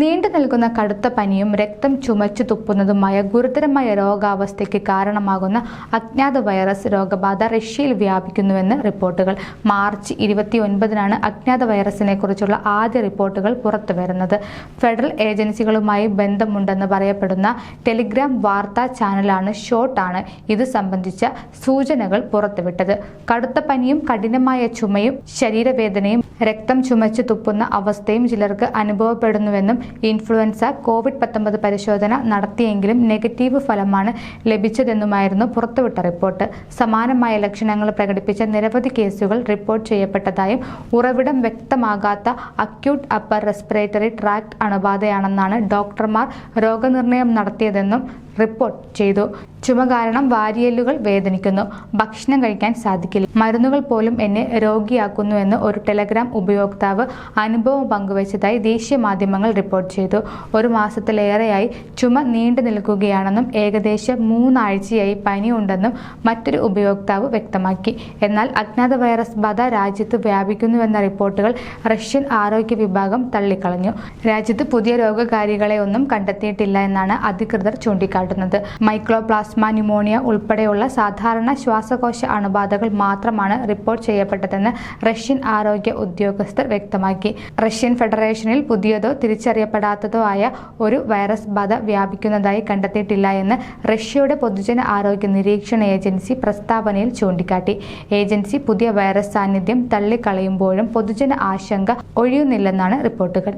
നീണ്ടു നിൽക്കുന്ന കടുത്ത പനിയും രക്തം ചുമച്ചു തുപ്പുന്നതുമായ ഗുരുതരമായ രോഗാവസ്ഥയ്ക്ക് കാരണമാകുന്ന അജ്ഞാത വൈറസ് രോഗബാധ റഷ്യയിൽ വ്യാപിക്കുന്നുവെന്ന് റിപ്പോർട്ടുകൾ. മാർച്ച് ഇരുപത്തിയൊൻപതിനാണ് അജ്ഞാത വൈറസിനെ കുറിച്ചുള്ള ആദ്യ റിപ്പോർട്ടുകൾ പുറത്തുവരുന്നത്. ഫെഡറൽ ഏജൻസികളുമായി ബന്ധമുണ്ടെന്ന് പറയപ്പെടുന്ന ടെലിഗ്രാം വാർത്താ ചാനലാണ് ഷോട്ടാണ് ഇത് സംബന്ധിച്ച സൂചനകൾ പുറത്തുവിട്ടത്. കടുത്ത പനിയും കഠിനമായ ചുമയും ശരീരവേദനയും രക്തം ചുമച്ചു തുപ്പുന്ന അവസ്ഥയും ചിലർക്ക് അനുഭവപ്പെടുന്നുവെന്നും ഇൻഫ്ലുവൻസ കോവിഡ് പത്തൊമ്പത് പരിശോധന നടത്തിയെങ്കിലും നെഗറ്റീവ് ഫലമാണ് ലഭിച്ചതെന്നുമായിരുന്നു പുറത്തുവിട്ട റിപ്പോർട്ട്. സമാനമായ ലക്ഷണങ്ങൾ പ്രകടിപ്പിച്ച നിരവധി കേസുകൾ റിപ്പോർട്ട് ചെയ്യപ്പെട്ടതായും ഉറവിടം വ്യക്തമാകാത്ത അക്യൂട്ട് അപ്പർ റെസ്പിറേറ്ററി ട്രാക്ട് അണുബാധയാണെന്നാണ് ഡോക്ടർമാർ രോഗനിർണയം നടത്തിയതെന്നും റിപ്പോർട്ട് ചെയ്തു. ചുമ കാരണം വാരിയല്ലുകൾ വേദനിക്കുന്നു. ഭക്ഷണം കഴിക്കാൻ സാധിക്കില്ല. മരുന്നുകൾ പോലും എന്നെ രോഗിയാക്കുന്നുവെന്ന് ഒരു ടെലഗ്രാം ഉപയോക്താവ് അനുഭവം പങ്കുവച്ചതായി ദേശീയ മാധ്യമങ്ങൾ റിപ്പോർട്ട് ചെയ്തു. ഒരു മാസത്തിലേറെയായി ചുമ നീണ്ടു നിൽക്കുകയാണെന്നും ഏകദേശം മൂന്നാഴ്ചയായി പനിയുണ്ടെന്നും മറ്റൊരു ഉപയോക്താവ് വ്യക്തമാക്കി. എന്നാൽ അജ്ഞാത വൈറസ് ബാധ രാജ്യത്ത് വ്യാപിക്കുന്നുവെന്ന റിപ്പോർട്ടുകൾ റഷ്യൻ ആരോഗ്യ വിഭാഗം തള്ളിക്കളഞ്ഞു. രാജ്യത്ത് പുതിയ രോഗകാരികളെ ഒന്നും കണ്ടെത്തിയിട്ടില്ല എന്നാണ് അധികൃതർ ചൂണ്ടിക്കാട്ടുന്നത്. മൈക്രോപ്ലാസ്മ ന്യൂമോണിയ ഉൾപ്പെടെയുള്ള സാധാരണ ശ്വാസകോശ അണുബാധകൾ മാത്രമാണ് റിപ്പോർട്ട് ചെയ്യപ്പെട്ടതെന്ന് റഷ്യൻ ആരോഗ്യ ഉദ്യോഗസ്ഥർ വ്യക്തമാക്കി. റഷ്യൻ ഫെഡറേഷനിൽ പുതിയതോ തിരിച്ചറിയപ്പെടാത്തതോ ആയ ഒരു വൈറസ് ബാധ വ്യാപിക്കുന്നതായി കണ്ടെത്തിയിട്ടില്ല എന്ന് റഷ്യയുടെ പൊതുജന ആരോഗ്യ നിരീക്ഷണ ഏജൻസി പ്രസ്താവനയിൽ ചൂണ്ടിക്കാട്ടി. ഏജൻസി പുതിയ വൈറസ് സാന്നിധ്യം തള്ളിക്കളയുമ്പോഴും പൊതുജന ആശങ്ക ഒഴിയുന്നില്ലെന്നാണ് റിപ്പോർട്ടുകൾ.